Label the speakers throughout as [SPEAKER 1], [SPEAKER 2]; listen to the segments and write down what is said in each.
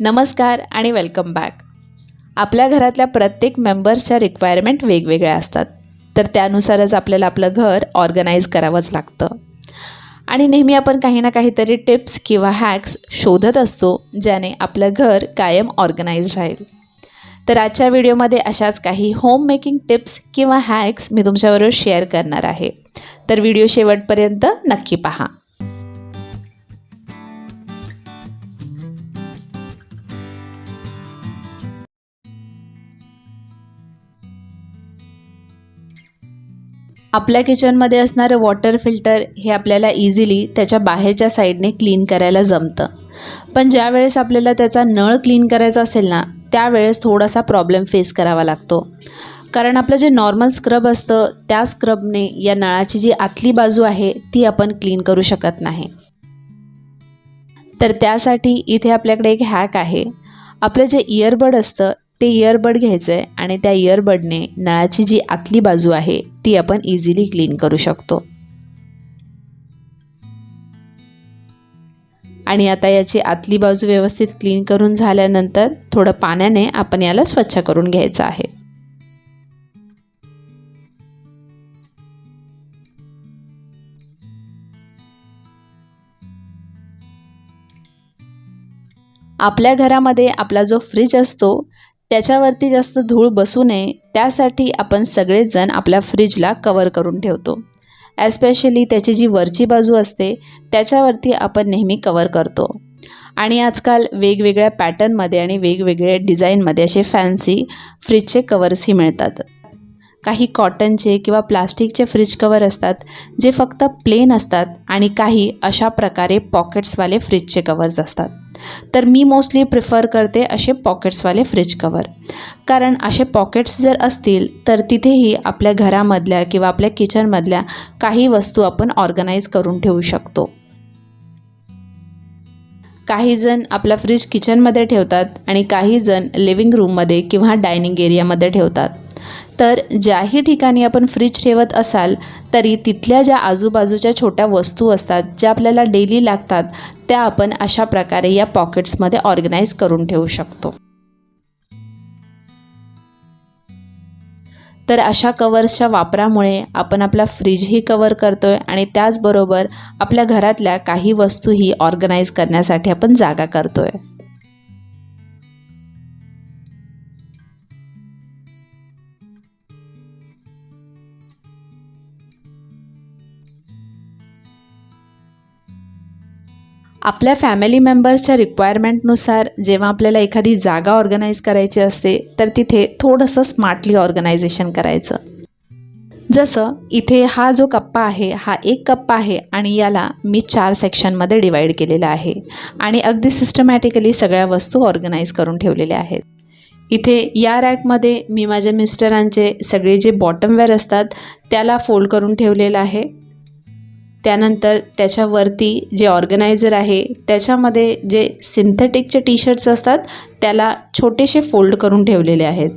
[SPEAKER 1] नमस्कार आणि welcome back आपल्या घरातल्या प्रत्येक मेंबर्सच्या रिक्वायरमेंट वेगवेगळ्या असतात. तर त्यानुसारच आपल्याला आपलं घर ऑर्गनाईज करावंच लागतं. आणि नेहमी आपण काही ना काहीतरी टिप्स किंवा हॅक्स शोधत असतो ज्याने आपलं घर कायम ऑर्गनाईज राहील. तर आजच्या व्हिडिओमध्ये अशाच काही होम मेकिंग टिप्स किंवा हॅक्स मी तुमच्याबरोबर शेअर करणार आहे. तर व्हिडिओ शेवटपर्यंत नक्की पहा. आपल्या किचनमध्ये असणारं वॉटर फिल्टर हे आपल्याला इझिली त्याच्या बाहेरच्या साईडने क्लीन करायला जमतं. पण ज्यावेळेस आपल्याला त्याचा नळ क्लीन करायचा असेल ना त्यावेळेस थोडासा प्रॉब्लेम फेस करावा लागतो. कारण आपलं जे नॉर्मल स्क्रब असतं त्या स्क्रबने या नळाची जी आतली बाजू आहे ती आपण क्लीन करू शकत नाही. तर त्यासाठी इथे आपल्याकडे एक हॅक आहे. आपलं जे इयरबड असतं ते इयरबड घ्यायचं आहे आणि त्या इयरबडने नळाची जी आतली बाजू आहे ती आपण इझिली क्लीन करू शकतो. आणि आता याची आतली बाजू व्यवस्थित क्लीन करून झाल्यानंतर थोडं पाण्याने आपण याला स्वच्छ करून घ्यायचं आहे. आपल्या घरामध्ये आपला जो फ्रीज असतो त्याच्यावरती जास्त धूळ बसू नये त्यासाठी आपण सगळेजण आपल्या फ्रीजला कवर करून ठेवतो. ॲस्पेशली त्याची जी वरची बाजू असते त्याच्यावरती आपण नेहमी कवर करतो. आणि आजकाल वेगवेगळ्या पॅटर्नमध्ये आणि वेगवेगळ्या डिझाईनमध्ये असे फॅन्सी फ्रीजचे कवर्सही मिळतात. काही कॉटनचे किंवा प्लास्टिकचे फ्रीज कवर असतात जे फक्त प्लेन असतात आणि काही अशा प्रकारे पॉकेट्सवाले फ्रीजचे कवर्स असतात. तर मी मोस्टली प्रिफर करते असे पॉकेट्सवाले फ्रीज कवर कारण असे पॉकेट्स जर असतील तर तिथेही आपल्या घरामधल्या किंवा आपल्या किचनमधल्या काही वस्तू आपण ऑर्गनाईज करून ठेवू शकतो. काही जण आपला फ्रीज किचनमध्ये ठेवतात आणि काही जण लिव्हिंग रूममध्ये किंवा डायनिंग एरियामध्ये ठेवतात. तर ज्याही ठिकाणी आपण फ्रीज ठेवत असाल तरी तिथल्या ज्या आजूबाजूच्या छोट्या वस्तू असतात ज्या आपल्याला डेली लागतात त्या आपण अशा प्रकारे या पॉकेट्समध्ये ऑर्गनाईज करून ठेवू शकतो. तर अशा कवर्सच्या वापरामुळे आपण आपला फ्रीजही कवर करतो आहे आणि त्याचबरोबर आपल्या घरातल्या काही वस्तूही ऑर्गनाईज करण्यासाठी आपण जागा करतो आहे आपल्या फॅमिली मेंबर्सच्या रिक्वायरमेंटनुसार जेव्हा आपल्याला एखादी जागा ऑर्गनाईज करायची असते तर तिथे थोडंसं स्मार्टली ऑर्गनायझेशन करायचं. जसं इथे हा जो कप्पा आहे हा एक कप्पा आहे आणि याला मी चार सेक्शनमध्ये डिवाईड केलेला आहे आणि अगदी सिस्टमॅटिकली सगळ्या वस्तू ऑर्गनाईज करून ठेवलेल्या आहेत. इथे या रॅकमध्ये मी माझ्या मिस्टरांचे सगळे जे बॉटमवेअर असतात त्याला फोल्ड करून ठेवलेलं आहे. त्यानंतर त्याच्यावरती जे ऑर्गनायझर आहे त्याच्यामध्ये जे सिंथेटिकचे टी शर्ट्स असतात त्याला छोटेसे फोल्ड करून ठेवलेले आहेत.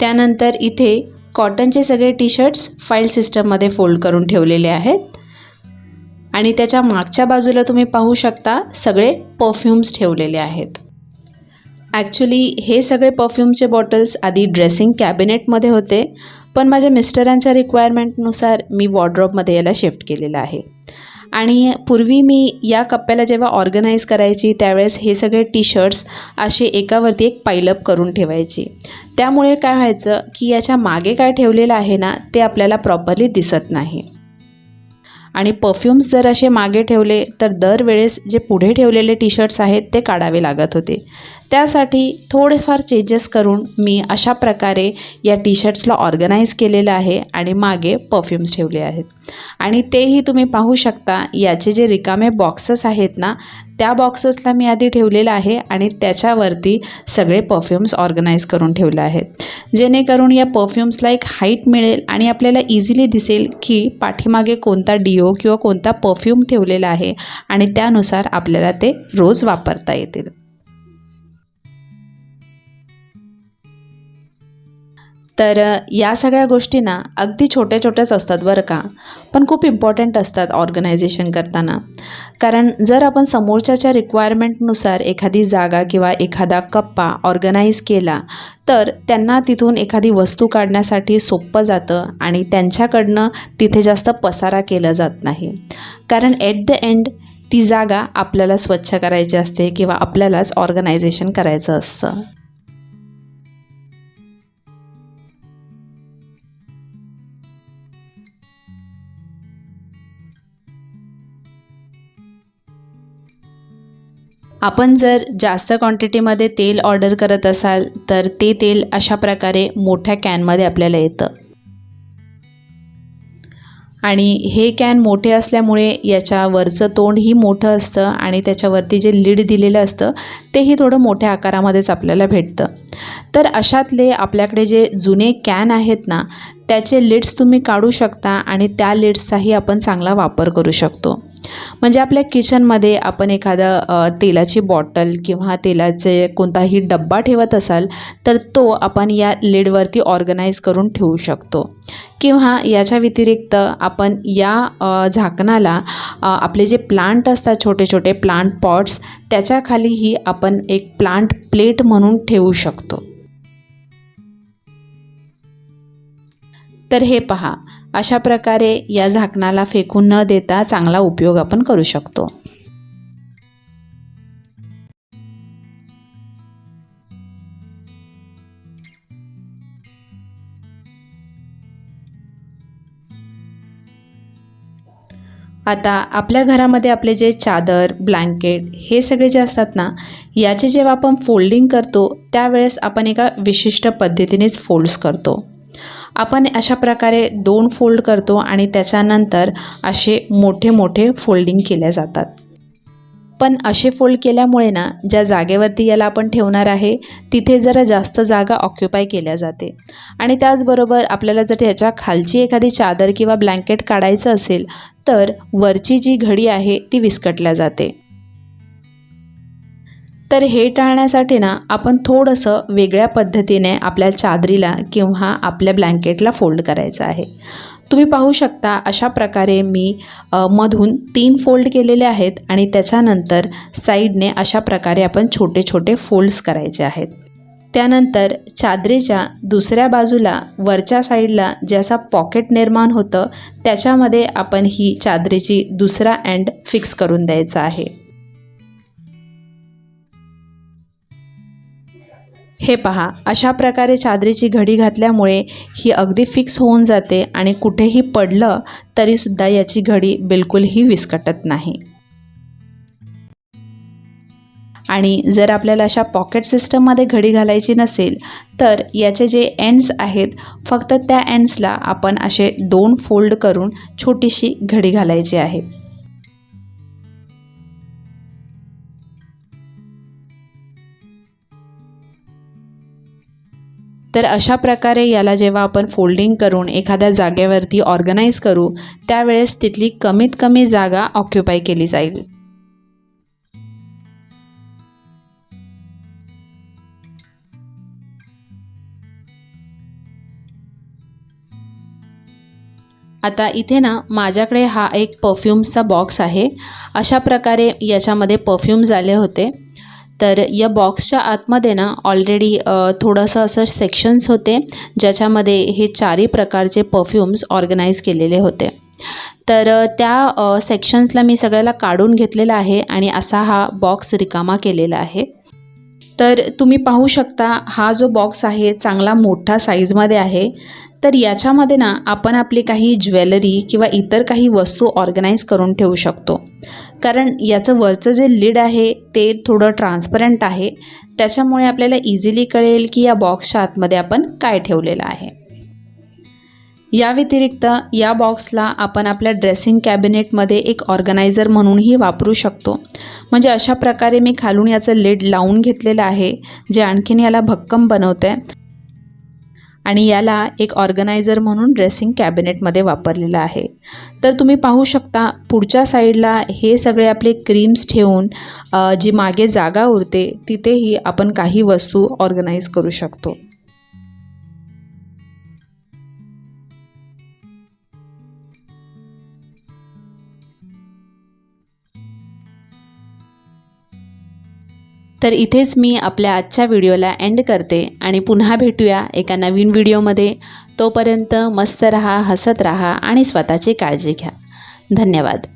[SPEAKER 1] त्यानंतर इथे कॉटनचे सगळे टी शर्ट्स फाईल सिस्टममध्ये फोल्ड करून ठेवलेले आहेत. आणि त्याच्या मागच्या बाजूला तुम्ही पाहू शकता सगळे परफ्यूम्स ठेवलेले आहेत. ॲक्च्युली हे सगळे परफ्यूमचे बॉटल्स आधी ड्रेसिंग कॅबिनेटमध्ये होते. पण माझ्या मिस्टरांच्या रिक्वायरमेंटनुसार मी वॉर्ड्रॉपमध्ये याला शिफ्ट केलेलं आहे. आणि पूर्वी मी या कप्प्याला जेव्हा ऑर्गनाईज करायची त्यावेळेस हे सगळे टी शर्ट्स असे एकावरती एक पाईलअप करून ठेवायची. त्यामुळे काय व्हायचं की याच्या मागे काय ठेवलेलं आहे ना ते आपल्याला प्रॉपरली दिसत नाही. आणि परफ्यूम्स जर असे मागे ठेवले तर दरवेळेस जे पुढे ठेवलेले टी शर्ट्स आहेत ते काढावे लागत होते. त्यासाठी थोडेफार चेंजेस करून मी अशा प्रकारे या टी शर्ट्सला ऑर्गनाईज केलेलं आहे आणि मागे परफ्यूम्स ठेवले आहेत. आणि तेही तुम्ही पाहू शकता याचे जे रिकामे बॉक्सेस आहेत ना त्या बॉक्सेसला मी आधी ठेवलेलं आहे आणि त्याच्यावरती सगळे परफ्यूम्स ऑर्गनाईज करून ठेवले आहेत. जेणेकरून या परफ्यूम्सला एक हाईट मिळेल आणि आपल्याला इझिली दिसेल की पाठीमागे कोणता डिओ किंवा कोणता परफ्यूम ठेवलेला आहे आणि त्यानुसार आपल्याला ते रोज वापरता येतील. तर या सगळ्या गोष्टी ना अगदी छोट्या छोट्याच असतात बरं का. पण खूप इम्पॉर्टंट असतात ऑर्गनायझेशन करताना. कारण जर आपण समोरच्याच्या रिक्वायरमेंटनुसार एखादी जागा किंवा एखादा कप्पा ऑर्गनाईज केला तर त्यांना तिथून एखादी वस्तू काढण्यासाठी सोपं जातं आणि त्यांच्याकडनं तिथे जास्त पसारा केला जात नाही. कारण ॲट द एंड ती जागा आपल्याला स्वच्छ करायची असते किंवा आपल्यालाच ऑर्गनायझेशन करायचं असतं. आपण जर जास्त क्वांटिटीमध्ये तेल ऑर्डर करत असाल तर ते तेल अशा प्रकारे मोठ्या कॅनमध्ये आपल्याला येतं. आणि हे कॅन मोठे असल्यामुळे याच्या वरचं तोंडही मोठं असतं आणि त्याच्यावरती जे लीड दिलेलं असतं तेही थोडं मोठ्या आकारामध्येच आपल्याला भेटतं. तर अशातले आपल्याकडे जे जुने कॅन आहेत ना त्याचे लिड्स तुम्ही काढू शकता आणि त्या लिड्सचाही आपण चांगला वापर करू शकतो. म्हणजे आपल्या किचनमध्ये आपण एखादा तेलाची बॉटल किंवा तेलाचे कोणताही डब्बा ठेवत असाल तर तो आपण या लिडवरती ऑर्गनाईज करून ठेवू शकतो. किंवा याच्या व्यतिरिक्त आपण या झाकणाला आपले जे प्लांट असतात छोटे छोटे प्लांट पॉट्स त्याच्याखालीही आपण एक प्लांट प्लेट म्हणून ठेवू शकतो. तर हे पहा अशा प्रकारे या झाकणाला फेकून न देता चांगला उपयोग आपण करू शकतो. आता आपल्या घरामध्ये आपले जे चादर ब्लँकेट हे सगळे जे असतात ना याचे जेव्हा आपण फोल्डिंग करतो त्यावेळेस आपण एका विशिष्ट पद्धतीनेच फोल्ड्स करतो. आपण अशा प्रकारे दोन फोल्ड करतो आणि त्याच्यानंतर असे मोठे मोठे फोल्डिंग केले जातात. पण असे फोल्ड केल्यामुळे ना ज्या जागेवरती याला आपण ठेवणार आहे तिथे जरा जास्त जागा ऑक्युपाय केल्या जाते. आणि त्याचबरोबर आपल्याला जर याच्या खालची एखादी चादर किंवा ब्लँकेट काढायचं असेल तर वरची जी घडी आहे ती विस्कटल्या जाते. तर हे टाळण्यासाठी ना आपण थोडंसं वेगळ्या पद्धतीने आपल्या चादरीला किंवा आपल्या ब्लँकेटला फोल्ड करायचं आहे. तुम्ही पाहू शकता अशा प्रकारे मी मधून तीन फोल्ड केलेले आहेत आणि त्याच्यानंतर साईडने अशा प्रकारे आपण छोटे छोटे फोल्ड्स करायचे आहेत. त्यानंतर चादरीच्या दुसऱ्या बाजूला वरच्या साईडला जे पॉकेट निर्माण होतं त्याच्यामध्ये आपण ही चादरीची दुसरा अँड फिक्स करून द्यायचा आहे. हे पहा अशा प्रकारे चादरीची घडी घातल्यामुळे ही अगदी फिक्स होऊन जाते आणि कुठेही पडलं तरीसुद्धा याची घडी बिलकुलही विस्कटत नाही. आणि जर आपल्याला अशा पॉकेट सिस्टममध्ये घडी घालायची नसेल तर याचे जे एंड्स आहेत फक्त त्या एंड्सला आपण असे दोन फोल्ड करून छोटीशी घडी घालायची आहे. तर अशा प्रकारे याला जेव्हा आपण फोल्डिंग करून एखाद्या जागेवरती ऑर्गनाईज करू त्यावेळेस तिथली कमीत कमी जागा ऑक्युपाय केली जाईल. आता इथे ना माझ्याकडे हा एक परफ्यूमचा बॉक्स आहे. अशा प्रकारे याच्यामध्ये परफ्यूम्स आले होते. तर या बॉक्सच्या आतमध्ये ना ऑलरेडी थोडंसं असं सेक्शन्स होते ज्याच्यामध्ये हे चारही प्रकारचे परफ्यूम्स ऑर्गनाईज केलेले होते. तर त्या सेक्शन्सला मी सगळ्याला काढून घेतलेला आहे आणि असा हा बॉक्स रिकामा केलेला आहे. तर तुम्ही पाहू शकता हा जो बॉक्स आहे चांगला मोठा साईजमध्ये आहे. तर याच्यामध्ये ना आपण आपली काही ज्वेलरी किंवा इतर काही वस्तू ऑर्गनाईज करून ठेवू शकतो. कारण याचं वरचं जे लीड आहे ते थोडं ट्रान्सपरंट आहे. त्याच्यामुळे आपल्याला इझिली कळेल की या बॉक्सच्या आतमध्ये आपण काय ठेवलेलं आहे. या व्यतिरिक्त या बॉक्सला आपण आपल्या ड्रेसिंग कॅबिनेटमध्ये एक ऑर्गनायझर म्हणूनही वापरू शकतो. म्हणजे अशा प्रकारे मी खालून याचं लेड लावून घेतलेलं आहे जे आणखीन याला भक्कम बनवतं आहे आणि याला एक ऑर्गनायझर म्हणून ड्रेसिंग कॅबिनेटमध्ये वापरलेलं आहे. तर तुम्ही पाहू शकता पुढच्या साईडला हे सगळे आपले क्रीम्स ठेवून जी मागे जागा उरते तिथेही आपण काही वस्तू ऑर्गनाईज करू शकतो. तर इथेच मी आपल्या आजच्या व्हिडिओला एंड करते आणि पुन्हा भेटूया एका नवीन व्हिडिओमध्ये. तोपर्यंत मस्त रहा हसत रहा आणि स्वतःची काळजी घ्या. धन्यवाद.